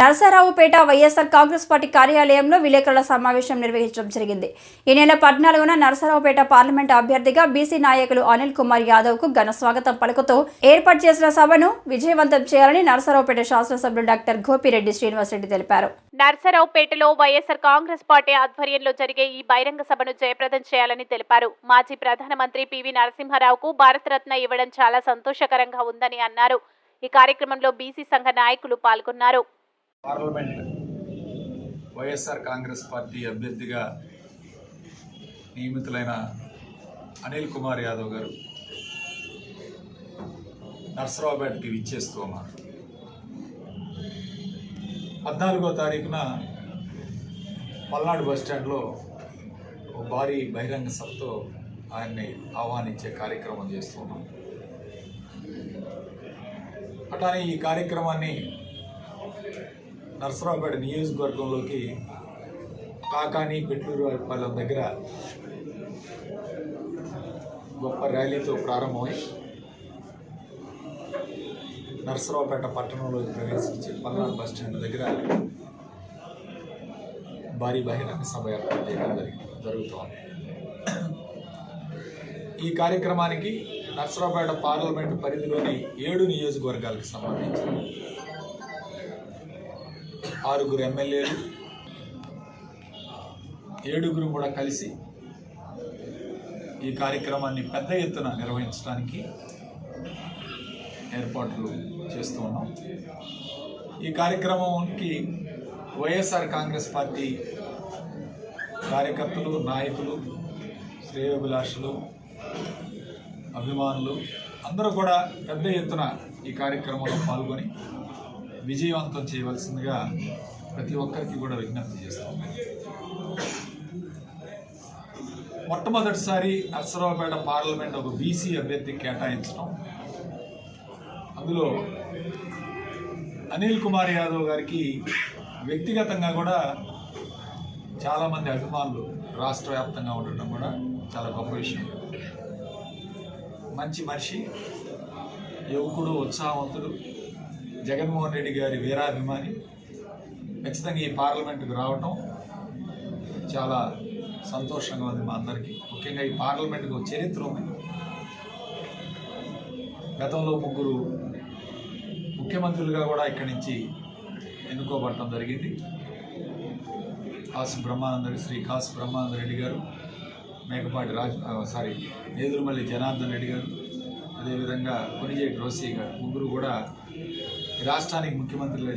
Narasaraopet YSR Congress party కార్యాలయంలో విలేకరుల సమావేశం నిర్వహించడం జరిగింది. ఈ నెల పద్నాలుగున నరసరావుపేట పార్లమెంట్ అభ్యర్థిగా బీసీ నాయకులు అనిల్ కుమార్ యాదవ్కు ఘన స్వాగతం పలుకుతూ ఏర్పాటు చేసిన సభను విజయవంతం చేయాలని నరసరావుపేట శాసనసభ్యులు డాక్టర్ గోపిరెడ్డి శ్రీనివాసరెడ్డి తెలిపారు. నరసరావుపేటలో వైఎస్ఆర్ కాంగ్రెస్ పార్టీ ఆధ్వర్యంలో జరిగే ఈ బహిరంగ సభను జయప్రదం చేయాలని తెలిపారు. మాజీ ప్రధానమంత్రి పివి నరసింహారావుకు భారతరత్న ఇవ్వడం చాలా సంతోషకరంగా ఉందని అన్నారు. ఈ కార్యక్రమంలో బీసీ సంఘ నాయకులు పాల్గొన్నారు. పార్లమెంట్ వైఎస్ఆర్ కాంగ్రెస్ పార్టీ అభ్యర్థిగా నియమితులైన అనిల్ కుమార్ యాదవ్ గారు నర్సరావుపేటకి విచ్చేస్తూ ఉన్నారు. పద్నాలుగో తారీఖున పల్నాడు బస్ స్టాండ్లో భారీ బహిరంగ సభతో ఆయన్ని ఆహ్వానించే కార్యక్రమం చేస్తున్నాం అట్లానే ఈ కార్యక్రమాన్ని నరసరావుపేట నియోజకవర్గంలోకి కాకాని పెట్లూరు పాలెం దగ్గర గొప్ప ర్యాలీతో ప్రారంభమై నరసరావుపేట పట్టణంలోకి ప్రవేశించి పల్నాడు బస్ స్టాండ్ దగ్గర భారీ బహిరంగ సభ ఏర్పాటు చేయడం జరిగింది జరుగుతోంది. ఈ కార్యక్రమానికి నర్సరావుపేట పార్లమెంటు పరిధిలోని ఏడు నియోజకవర్గాలకు సంబంధించి ఆరుగురు ఎమ్మెల్యేలు ఏడుగురు కూడా కలిసి ఈ కార్యక్రమాన్ని పెద్ద ఎత్తున నిర్వహించడానికి ఏర్పాట్లు చేస్తూ ఉన్నాం. ఈ కార్యక్రమంకి వైఎస్ఆర్ కాంగ్రెస్ పార్టీ కార్యకర్తలు నాయకులు శ్రేయోభిలాషులు అభిమానులు అందరూ కూడా పెద్ద ఎత్తున ఈ కార్యక్రమంలో పాల్గొని విజయవంతం చేయవలసిందిగా ప్రతి ఒక్కరికి కూడా విజ్ఞప్తి చేస్తాం. మొట్టమొదటిసారి నర్సరావుపేట పార్లమెంట్ ఒక బీసీ అభ్యర్థి కేటాయించడం. అందులో అనిల్ కుమార్ యాదవ్ గారికి వ్యక్తిగతంగా కూడా చాలామంది అభిమానులు రాష్ట్ర వ్యాప్తంగా ఉండటం కూడా చాలా గొప్ప విషయం. మంచి మనిషి యువకుడు ఉత్సాహవంతుడు. జగన్మోహన్ రెడ్డి గారి వీరాభిమాని. ఖచ్చితంగా ఈ పార్లమెంటుకు రావటం చాలా సంతోషంగా ఉంది మా అందరికీ. ముఖ్యంగా ఈ పార్లమెంటుకు చరిత్ర ఉంది. గతంలో ముగ్గురు ముఖ్యమంత్రులుగా కూడా ఇక్కడి నుంచి ఎన్నుకోబడటం జరిగింది. కాసు బ్రహ్మానంద శ్రీ కాసు బ్రహ్మానంద రెడ్డి గారు మేకపాటి రాజ్ సారీ నేదురుమల్లి జనార్దన్ రెడ్డి గారు అదేవిధంగా కొనిజేటి రోసీ గారు ముగ్గురు కూడా రాష్ట్రానికి ముఖ్యమంత్రులు